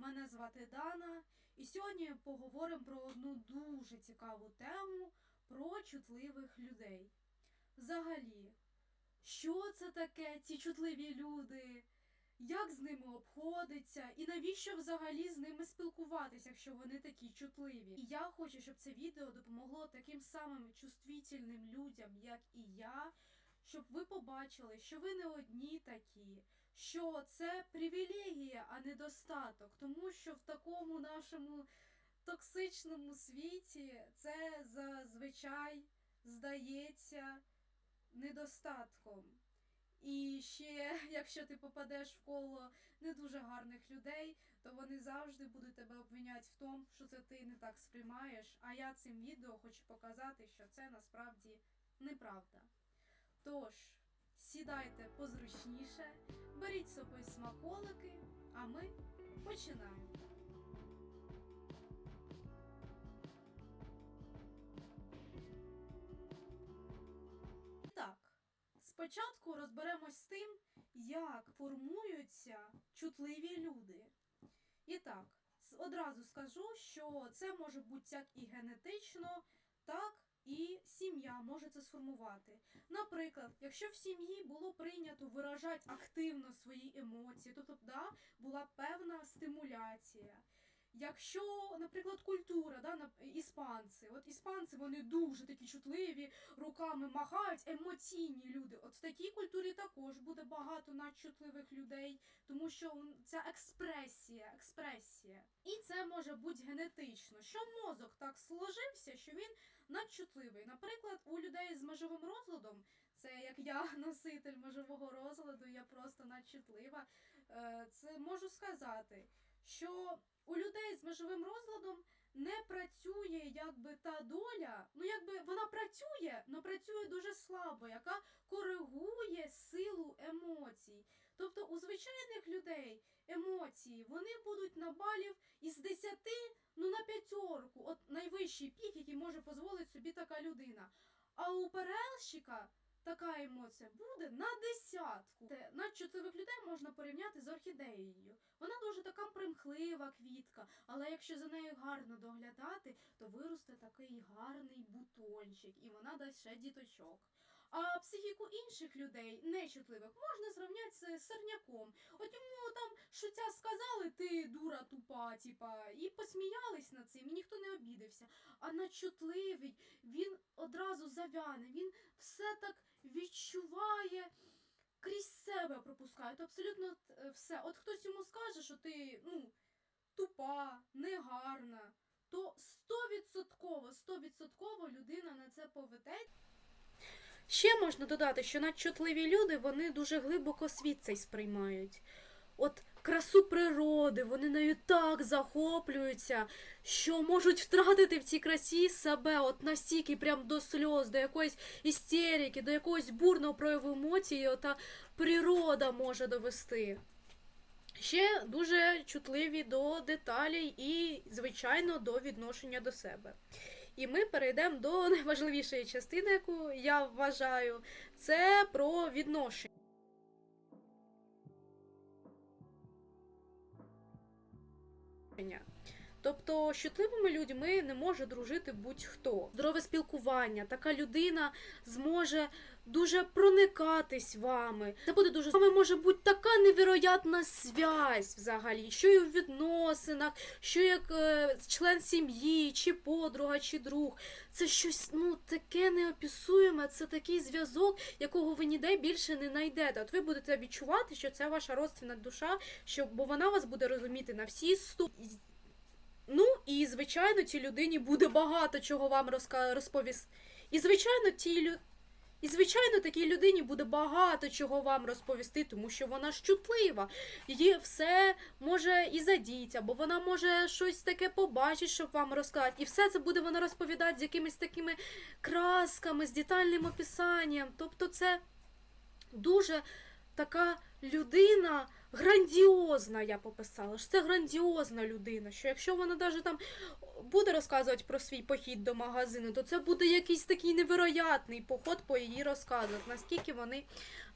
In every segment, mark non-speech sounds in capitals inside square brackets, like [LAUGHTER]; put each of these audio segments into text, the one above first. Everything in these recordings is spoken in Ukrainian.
Мене звати Дана, і сьогодні поговоримо про одну дуже цікаву тему про чутливих людей. Взагалі, що це таке, ці чутливі люди? Як з ними обходиться, і навіщо взагалі з ними спілкуватися, якщо вони такі чутливі? І я хочу, щоб це відео допомогло таким самим чувствительним людям, як і я, щоб ви побачили, що ви не одні такі, що це привілегія, а не достаток, тому що в такому нашому токсичному світі це зазвичай здається недостатком. І ще, [LAUGHS] якщо ти попадеш в коло не дуже гарних людей, то вони завжди будуть тебе обвиняти в тому, що це ти не так сприймаєш. А я цим відео хочу показати, що це насправді неправда. Тож, сідайте позручніше, беріть з собою смаколики, а ми починаємо. Так, спочатку розберемось з тим, як формуються чутливі люди. І так, одразу скажу, що це може бути як і генетично, так і сім'я може це сформувати. Наприклад, якщо в сім'ї було прийнято виражати активно свої емоції, тобто да, була певна стимуляція. Якщо, наприклад, культура, да, іспанці, от іспанці вони дуже такі чутливі, руками махають, емоційні люди. От в такій культурі також багато надчутливих людей, тому що ця експресія, експресія. І це може бути генетично, що мозок так сложився, що він надчутливий. Наприклад, у людей з межовим розладом, це як я [LAUGHS] носитель межового розладу, я просто надчутлива. е, Це можу сказати, що у людей з межовим розладом не працює якби та доля, ну якби вона працює, але працює дуже слабо, яка коригує силу емоцій. Тобто у звичайних людей емоції вони будуть на балів із 10 ну, на п'ятерку, от найвищий пік, який може дозволити собі така людина. А у перелщика така емоція буде на десятку. Те, Надчутливих людей можна порівняти з орхідеєю. Вона дуже така примхлива квітка, але якщо за нею гарно доглядати, то виросте такий гарний бутончик, і вона дасть ще діточок. А психіку інших людей, нечутливих, можна зрівняти з сирняком. От йому там шуття сказали, ти дура тупа, типа, і посміялись над цим, і ніхто не обідався. А надчутливий, він одразу завяне, він все так відчуває. Крізь себе пропускає, то абсолютно е, все. От хтось йому скаже, що ти ну, тупа, негарна, то стовідсотково, стовідсотково людина на це поведе. Ще можна додати, що надчутливі люди вони дуже глибоко світ цей сприймають. От красу природи, вони нею так захоплюються, що можуть втратити в цій красі себе от настільки прям до сльоз, до якоїсь істерики, до якогось бурного прояву емоції, ота природа може довести. Ще дуже чутливі до деталей і, звичайно, до відношення до себе. І ми перейдемо до [LAUGHS] найважливішої частини, яку я вважаю, це про відношення. терпіння. Тобто, з людьми не може дружити будь-хто. Здорове спілкування, така людина зможе дуже проникатись вами. Це буде дуже вами може бути така невероятна зв'язь взагалі, що і в відносинах, що як е, член сім'ї, чи подруга, чи друг. Це щось ну таке неописуєме, це такий зв'язок, якого ви ніде більше не знайдете. От ви будете відчувати, що це ваша родственна душа, що бо вона вас буде розуміти на всі сто. Ну і звичайно, цій людині буде багато чого вам розповісти. І звичайно, тій лю... І звичайно, такій людині буде багато чого вам розповісти, тому що вона ж чутлива. Її все може і задіти, або вона може щось таке побачити, щоб вам розказати. І все це буде вона розповідати з якимись такими красками, з детальним описанням. Тобто, це дуже така людина грандіозна, я пописала. що Це грандіозна людина. Що якщо вона навіть там буде розказувати про свій похід до магазину, то це буде якийсь такий невероятний поход по її розказах. Наскільки вони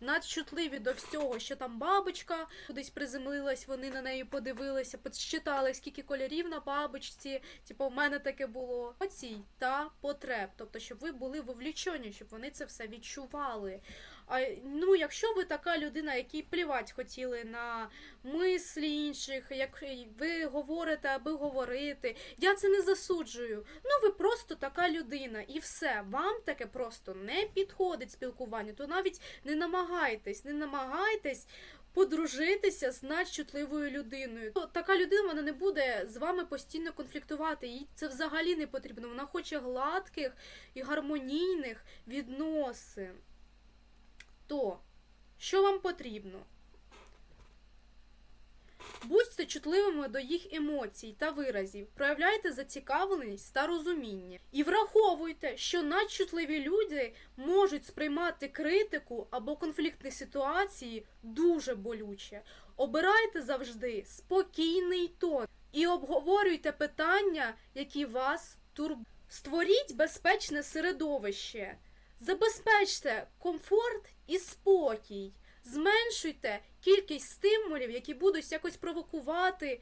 надчутливі до всього, що там бабочка кудись приземлилась, вони на неї подивилися, підсчитали, скільки кольорів на бабочці. Типу, в мене таке було. Оцій та потреб. Тобто, щоб ви були вовлічені, щоб вони це все відчували. А ну, якщо ви така людина, якій плівать хотіли на мислі інших, як ви говорите, аби говорити, я це не засуджую. Ну, ви просто така людина, і все. Вам таке просто не підходить спілкування, то навіть не намагайтесь, не намагайтесь. Подружитися з надчутливою людиною. То Така людина вона не буде з вами постійно конфліктувати. Їй це взагалі не потрібно. Вона хоче гладких і гармонійних відносин. То, що вам потрібно? Будьте чутливими до їх емоцій та виразів, проявляйте зацікавленість та розуміння. І враховуйте, що надчутливі люди можуть сприймати критику або конфліктні ситуації дуже болюче. Обирайте завжди спокійний тон і обговорюйте питання, які вас турбують. Створіть безпечне середовище. Забезпечте комфорт і спокій. Зменшуйте кількість стимулів, які будуть якось провокувати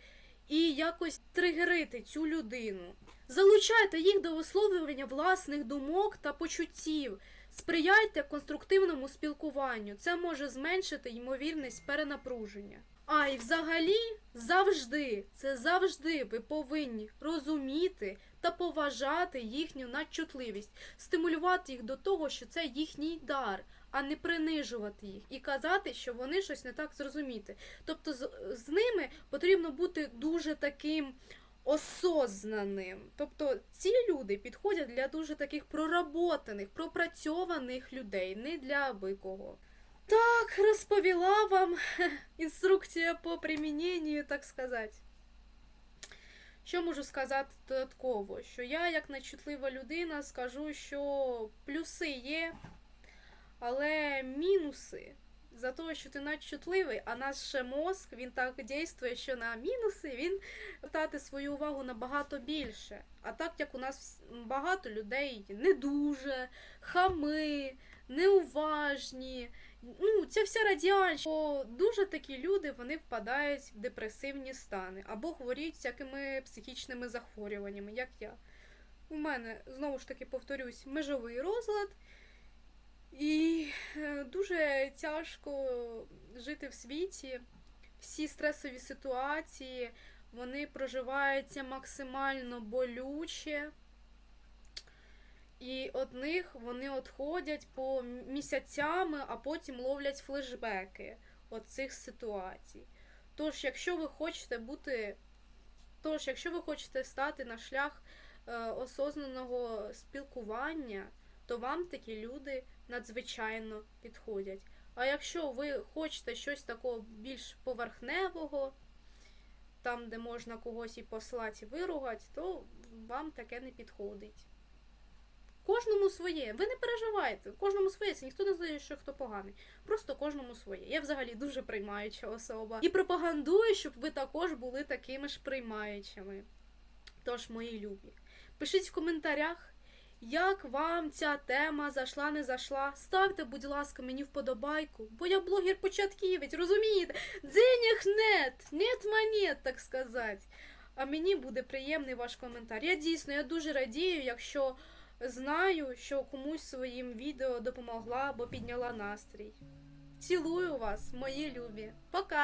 і якось тригерити цю людину. Залучайте їх до висловлювання власних думок та почуттів. Сприяйте конструктивному спілкуванню. Це може зменшити ймовірність перенапруження. А і взагалі завжди, це завжди ви повинні розуміти та поважати їхню надчутливість, стимулювати їх до того, що це їхній дар, а не принижувати їх і казати, що вони щось не так зрозуміти. Тобто з, з ними потрібно бути дуже таким осознаним. Тобто ці люди підходять для дуже таких проработаних, пропрацьованих людей, не для аби. Так, розповіла вам [LAUGHS] інструкція по приміненню, так сказати. Що можу сказати додатково? Що я, як нечутлива людина, скажу, що плюси є, але мінуси за те, що ти надчутливий, а наш мозк він так дійствує, що на мінуси він звертати свою увагу набагато більше. А так як у нас багато людей не дуже, хами, неуважні. Ну, ця вся радіанщина. Дуже такі люди вони впадають в депресивні стани або хворіють всякими психічними захворюваннями, як я. У мене, знову ж таки, повторюсь, межовий розлад. І е, дуже тяжко жити в світі. Всі стресові ситуації вони проживаються максимально болюче. І од них вони отходять по місяцями, а потім ловлять флешбеки от цих ситуацій. Тож, якщо ви хочете бути. Тож, якщо ви хочете стати на шлях е, осознаного спілкування, то вам такі люди надзвичайно підходять. А якщо ви хочете щось такого більш поверхневого, там, де можна когось і послати, і виругати, то вам таке не підходить. Кожному своє. Ви не переживайте, кожному своє. Це ніхто не знає, що хто поганий. Просто кожному своє. Я взагалі дуже приймаюча особа. І пропагандую, щоб ви також були такими ж приймаючими. Тож, мої любі. Пишіть в коментарях. Як вам ця тема зайшла, не зайшла? Ставте, будь ласка, мені вподобайку, бо я блогер початківець, розумієте? Денег нет, нет монет, так сказати. А мені буде приємний ваш коментар. Я дійсно я дуже радію, якщо знаю, що комусь своїм відео допомогла або підняла настрій. Цілую вас, мої любі. Пока!